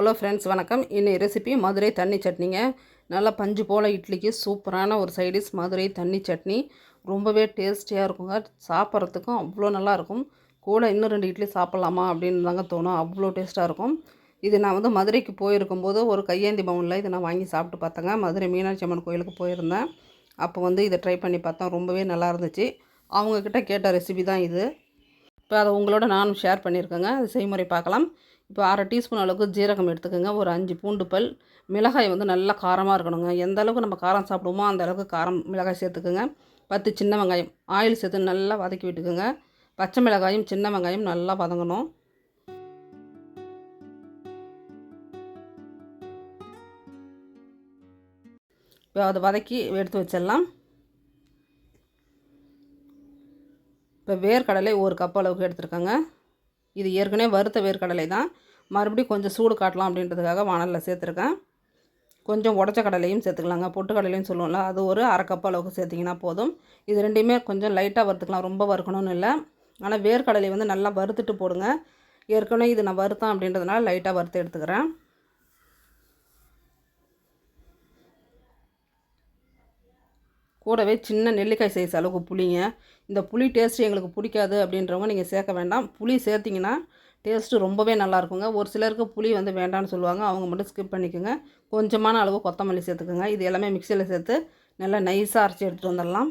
Hello friends வணக்கம். இன்னைக்கு recipe Madurai தண்ணி சட்னிங்க. நல்லா பஞ்சு போல் இட்லிக்கு சூப்பரான ஒரு சைடிஷ் மதுரை தண்ணி சட்னி. ரொம்பவே டேஸ்டியாக இருக்குங்க. சாப்பிட்றதுக்கும் அவ்வளோ நல்லாயிருக்கும் கூட இன்னும் ரெண்டு இட்லி சாப்பிட்லாமா அப்படின்னு தாங்க தோணும். அவ்வளோ டேஸ்ட்டாக இருக்கும். இது நான் வந்து மதுரைக்கு போயிருக்கும்போது ஒரு கையேந்தி பவுனில் இதை நான் வாங்கி சாப்பிட்டு பார்த்தேங்க. மதுரை மீனாட்சி அம்மன் கோயிலுக்கு போயிருந்தேன். அப்போ வந்து இதை ட்ரை பண்ணி பார்த்தேன். ரொம்பவே நல்லா இருந்துச்சு. அவங்கக்கிட்ட கேட்ட ரெசிபி தான் இது. இப்போ அதை உங்களோட நானும் ஷேர் பண்ணியிருக்கேங்க. அது செய்முறை பார்க்கலாம். இப்போ அரை டீஸ்பூன் அளவுக்கு ஜீரகம் எடுத்துக்கோங்க. ஒரு அஞ்சு பூண்டு பல். மிளகாய் வந்து நல்லா காரமாக இருக்கணுங்க. எந்த அளவுக்கு நம்ம காரம் சாப்பிடுவோமோ அந்த அளவுக்கு காரம் மிளகாய் சேர்த்துக்குங்க. பத்து சின்ன வெங்காயம். ஆயில் சேர்த்து நல்லா வதக்கி விட்டுக்குங்க. பச்சை மிளகாயும் சின்ன வெங்காயம் நல்லா வதங்கணும். இப்போ அதை வதக்கி எடுத்து வச்சிடலாம். இப்போ வேர்க்கடலை ஒரு கப் அளவுக்கு எடுத்துருக்கோங்க. இது ஏற்கனவே வறுத்த வேர்க்கடலை தான். மறுபடியும் கொஞ்சம் சூடு காட்டலாம் அப்படின்றதுக்காக வானலில் சேர்த்துருக்கேன். கொஞ்சம் உடச்ச கடலையும் சேர்த்துக்கலாங்க. பொட்டு கடலையும் சொல்லுவோம்ல அது ஒரு அரை கப் அளவுக்கு சேர்த்திங்கன்னா போதும். இது ரெண்டையுமே கொஞ்சம் லைட்டாக வறுத்துக்கலாம். ரொம்ப வறுக்கணும்னு இல்லை. ஆனால் வேர்க்கடலை வந்து நல்லா வறுத்துட்டு போடுங்க. ஏற்கனவே இது நான் வறுத்தேன் அப்படின்றதுனால லைட்டாக வறுத்து எடுத்துக்கிறேன். கூடவே சின்ன நெல்லிக்காய் சைஸ் அளவுக்கு புளிங்க. இந்த புளி டேஸ்ட்டு எங்களுக்கு பிடிக்காது அப்படின்றவங்க நீங்கள் சேர்க்க வேண்டாம். புளி சேர்த்திங்கன்னா டேஸ்ட்டு ரொம்பவே நல்லாயிருக்குங்க ஒரு சிலருக்கு புளி வந்து வேண்டாம்னு சொல்லுவாங்க. அவங்க மட்டும் ஸ்கிப் பண்ணிக்கோங்க. கொஞ்சமான அளவு கொத்தமல்லி சேர்த்துக்கோங்க. இது எல்லாமே மிக்சியில் சேர்த்து நல்லா நைஸாக அரைச்சி எடுத்துகிட்டு வந்துடலாம்.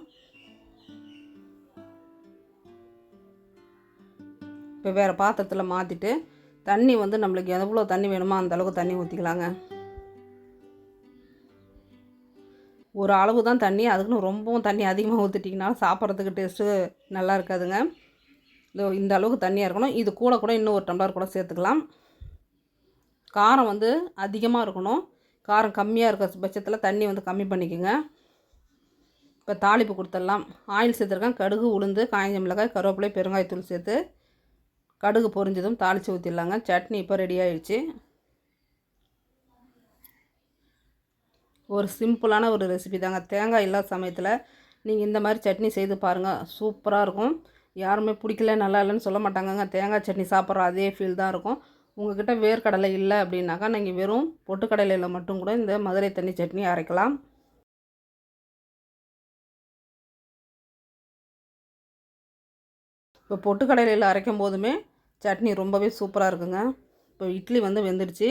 இப்போ வேறு பாத்திரத்தில் மாற்றிட்டு தண்ணி வந்து நம்மளுக்கு எவ்வளோ தண்ணி வேணுமோ அந்த அளவுக்கு தண்ணி ஊற்றிக்கலாங்க ஒரு அளவு தான் தண்ணி அதுக்குன்னு ரொம்பவும் தண்ணி அதிகமாக ஊற்றிட்டிங்கன்னா சாப்பிட்றதுக்கு டேஸ்ட்டு நல்லா இருக்காதுங்க. இந்த அளவுக்கு தண்ணியாக இருக்கணும். இது கூட கூட இன்னும் ஒரு டம்ளர் கூட சேர்த்துக்கலாம். காரம் வந்து அதிகமாக இருக்கணும். காரம் கம்மியாக இருக்கிற பட்சத்தில் தண்ணி வந்து கம்மி பண்ணிக்கோங்க. இப்போ தாளிப்பு கொடுத்துடலாம். ஆயில் சேர்த்துருக்கேன். கடுகு உளுந்து காய்ஞ்ச மிளகாய் கருவேப்பிலை பெருங்காயத்தூள் சேர்த்து கடுகு பொரிஞ்சதும் தாளித்து ஊற்றிடலாங்க சட்னி இப்போ ரெடி ஆகிடுச்சு ஒரு சிம்பிளான ஒரு ரெசிபி தாங்க. தேங்காய் இல்லாத சமயத்தில் நீங்கள் இந்த மாதிரி சட்னி செய்து பாருங்கள் சூப்பராக இருக்கும். யாருமே பிடிக்கல நல்லா இல்லைன்னு சொல்ல மாட்டாங்கங்க. தேங்காய் சட்னி சாப்பிட்ற அதே ஃபீல் தான் இருக்கும். உங்கள்கிட்ட வேர்க்கடலை இல்லை அப்படின்னாக்கா நீங்கள் வெறும் பொட்டுக்கடலையில் மட்டும் கூட இந்த மதுரை தண்ணி சட்னி அரைக்கலாம். இப்போ பொட்டுக்கடலையில் அரைக்கும் போதுமே சட்னி ரொம்பவே சூப்பராக இருக்குங்க. இப்போ இட்லி வந்து வெந்துடுச்சு.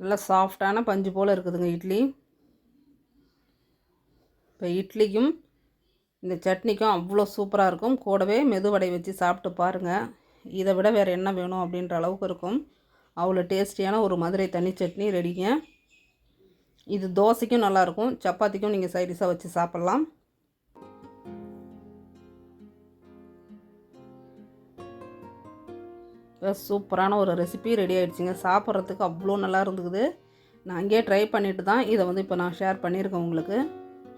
நல்லா சாஃப்டான பஞ்சு போல் இருக்குதுங்க இட்லி. இப்போ இட்லிக்கும் இந்த சட்னிக்கும் அவ்வளோ சூப்பராக இருக்கும். கூடவே மெதுவடை வச்சு சாப்பிட்டு பாருங்கள் இதை விட வேறு என்ன வேணும் அப்படின்ற அளவுக்கு இருக்கும். அவ்வளோ டேஸ்டியான ஒரு மதுரை தண்ணி சட்னி ரெடிங்க. இது தோசைக்கும் நல்லாயிருக்கும் சப்பாத்திக்கும் நீங்கள் சைடிஷாக வச்சு சாப்பிட்லாம். சூப்பரான ஒரு ரெசிபி ரெடி ஆகிடுச்சிங்க சாப்பிட்றதுக்கு அவ்வளோ நல்லா இருந்துக்குது. நான் அங்கேயே ட்ரை பண்ணிவிட்டு தான் இதை வந்து இப்போ நான் ஷேர் பண்ணியிருக்கேன் உங்களுக்கு.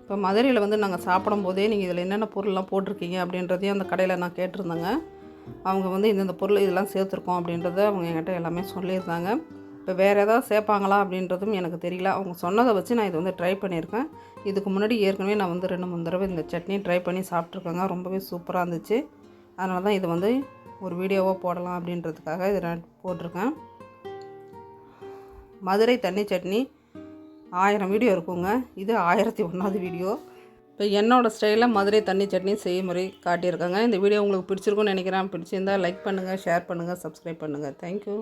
இப்போ மதுரையில் வந்து நாங்கள் சாப்பிடும் போதே நீங்கள் இதில் என்னென்ன பொருள்லாம் போட்டிருக்கீங்க அப்படின்றதையும் அந்த கடையில் நான் கேட்டிருந்தேங்க. அவங்க வந்து இந்தந்த பொருள் இதெல்லாம் சேர்த்துருக்கோம் அப்படின்றத அவங்க என்கிட்ட எல்லாமே சொல்லியிருந்தாங்க. இப்போ வேறு ஏதாவது சேர்ப்பாங்களா அப்படின்றதும் எனக்கு தெரியல. அவங்க சொன்னதை வச்சு நான் இதை வந்து ட்ரை பண்ணியிருக்கேன். இதுக்கு முன்னாடி ஏற்கனவே நான் வந்து ரெண்டு மூணு தடவை இந்த சட்னி ட்ரை பண்ணி சாப்பிட்ருக்கேங்க. ரொம்பவே சூப்பராக இருந்துச்சு. அதனால தான் இது வந்து ஒரு வீடியோவாக போடலாம் அப்படின்றதுக்காக இதை நான் போட்டிருக்கேன். மதுரை தண்ணி சட்னி ஆயிரம் வீடியோ இருக்குங்க. இது ஆயிரத்தி ஒன்றாவது வீடியோ. இப்போ என்னோடய ஸ்டைலில் மதுரை தண்ணி சட்னி செய்முறை காட்டியிருக்காங்க. இந்த வீடியோ உங்களுக்கு பிடிச்சிருக்குன்னு நினைக்கிறேன். பிடிச்சிருந்தால் லைக் பண்ணுங்கள் ஷேர் பண்ணுங்கள் சப்ஸ்கிரைப் பண்ணுங்கள் தேங்க்யூ